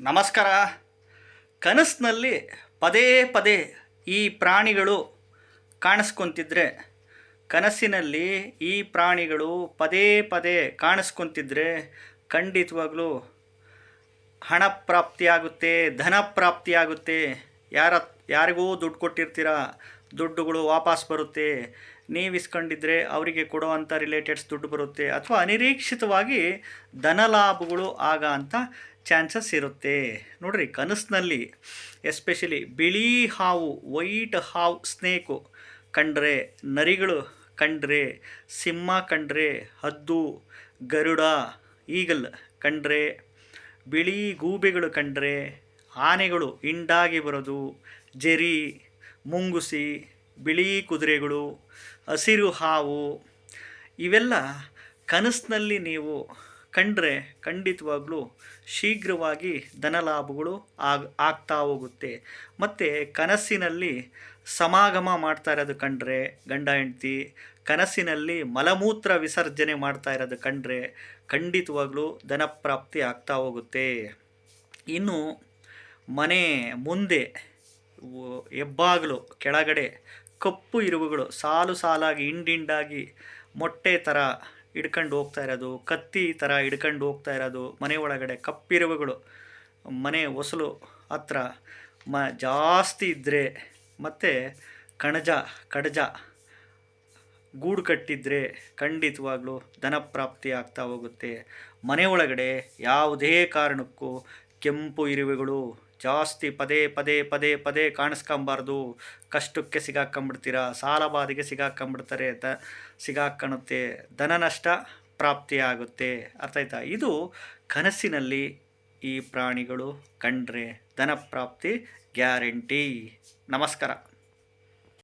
ನಮಸ್ಕಾರ. ಕನಸಿನಲ್ಲಿ ಪದೇ ಪದೇ ಈ ಪ್ರಾಣಿಗಳು ಕಾಣಿಸ್ಕೊಂತಿದ್ರೆ, ಕನಸಿನಲ್ಲಿ ಈ ಪ್ರಾಣಿಗಳು ಪದೇ ಪದೇ ಕಾಣಿಸ್ಕೊಂತಿದ್ರೆ ಖಂಡಿತವಾಗ್ಲೂ ಹಣ ಪ್ರಾಪ್ತಿಯಾಗುತ್ತೆ, ಧನ ಪ್ರಾಪ್ತಿಯಾಗುತ್ತೆ. ಯಾರ, ಯಾರಿಗೂ ದುಡ್ಡು ಕೊಟ್ಟಿರ್ತೀರ ದುಡ್ಡುಗಳು ವಾಪಸ್ ಬರುತ್ತೆ. ನೀವು ಇಸ್ಕೊಂಡಿದ್ರೆ ಅವರಿಗೆ ಕೊಡುವಂಥ ರಿಲೇಟೆಡ್ಸ್ ದುಡ್ಡು ಬರುತ್ತೆ ಅಥವಾ ಅನಿರೀಕ್ಷಿತವಾಗಿ ಧನ ಲಾಭಗಳು ಆಗ ಅಂತ ಚಾನ್ಸಸ್ ಇರುತ್ತೆ. ನೋಡ್ರಿ ಕನಸಿನಲ್ಲಿ ಎಸ್ಪೆಷಲಿ ಬಿಳಿ ಹಾವು, ವೈಟ್ ಹಾವು, ಸ್ನೇಕು ಕಂಡ್ರೆ, ನರಿಗಳು ಕಂಡ್ರೆ, ಸಿಂಹ ಕಂಡ್ರೆ, ಹದ್ದು, ಗರುಡ, ಈಗಲ್ ಕಂಡ್ರೆ, ಬಿಳಿ ಗೂಬೆಗಳು ಕಂಡ್ರೆ, ಆನೆಗಳು ಹಿಂಡಾಗಿ ಬರೋದು, ಜರಿ ಮುಂಗುಸಿ, ಬಿಳಿ ಕುದುರೆಗಳು, ಹಸಿರು ಹಾವು, ಇವೆಲ್ಲ ಕನಸಿನಲ್ಲಿ ನೀವು ಕಂಡ್ರೆ ಖಂಡಿತವಾಗ್ಲೂ ಶೀಘ್ರವಾಗಿ ಧನಲಾಭಗಳು ಆಗ, ಆಗ್ತಾ ಹೋಗುತ್ತೆ. ಮತ್ತು ಕನಸಿನಲ್ಲಿ ಸಮಾಗಮ ಮಾಡ್ತಾ ಇರೋದು ಕಂಡ್ರೆ ಗಂಡ, ಹೆಂಡ್ತಿ, ಕನಸಿನಲ್ಲಿ ಮಲಮೂತ್ರ ವಿಸರ್ಜನೆ ಮಾಡ್ತಾ ಇರೋದು ಕಂಡ್ರೆ ಖಂಡಿತವಾಗ್ಲೂ ಧನಪ್ರಾಪ್ತಿ ಆಗ್ತಾ ಹೋಗುತ್ತೆ. ಇನ್ನು ಮನೆ ಮುಂದೆ ಹೆಬ್ಬಾಗಿಲು ಕೆಳಗಡೆ ಕಪ್ಪು ಇರುವುಗಳು ಸಾಲು ಸಾಲಾಗಿ, ಹಿಂಡಿಂಡಾಗಿ ಮೊಟ್ಟೆ ಥರ ಹಿಡ್ಕೊಂಡು ಹೋಗ್ತಾ ಇರೋದು, ಕತ್ತಿ ಥರ ಹಿಡ್ಕೊಂಡು ಹೋಗ್ತಾ ಇರೋದು, ಮನೆ ಒಳಗಡೆ ಕಪ್ಪಿರುವುಗಳು ಮನೆ ಹೊಸಲು ಹತ್ರ ಮ, ಜಾಸ್ತಿ ಇದ್ದರೆ ಮತ್ತು ಕಣಜ, ಕಡಜ ಗೂಡು ಕಟ್ಟಿದ್ರೆ ಖಂಡಿತವಾಗ್ಲೂ ಧನಪ್ರಾಪ್ತಿ ಆಗ್ತಾ ಹೋಗುತ್ತೆ. ಮನೆ ಒಳಗಡೆ ಯಾವುದೇ ಕಾರಣಕ್ಕೂ ಕೆಂಪು ಇರುವೆಗಳು ಜಾಸ್ತಿ ಪದೇ ಪದೇ ಪದೇ ಪದೇ ಕಾಣಿಸ್ಕೊಂಬಾರ್ದು. ಕಷ್ಟಕ್ಕೆ ಸಿಗಾಕೊಂಬಿಡ್ತೀರ? ಸಾಲ ಬಾಧೆಗೆ ಸಿಗಾಕೊಂಬಿಡ್ತಾರೆ ದ ಧನ ನಷ್ಟ ಪ್ರಾಪ್ತಿಯಾಗುತ್ತೆ ಅರ್ಥ ಆಯ್ತಾ? ಇದು ಕನಸಿನಲ್ಲಿ ಈ ಪ್ರಾಣಿಗಳು ಕಂಡ್ರೆ ಧನಪ್ರಾಪ್ತಿ ಗ್ಯಾರಂಟಿ. ನಮಸ್ಕಾರ.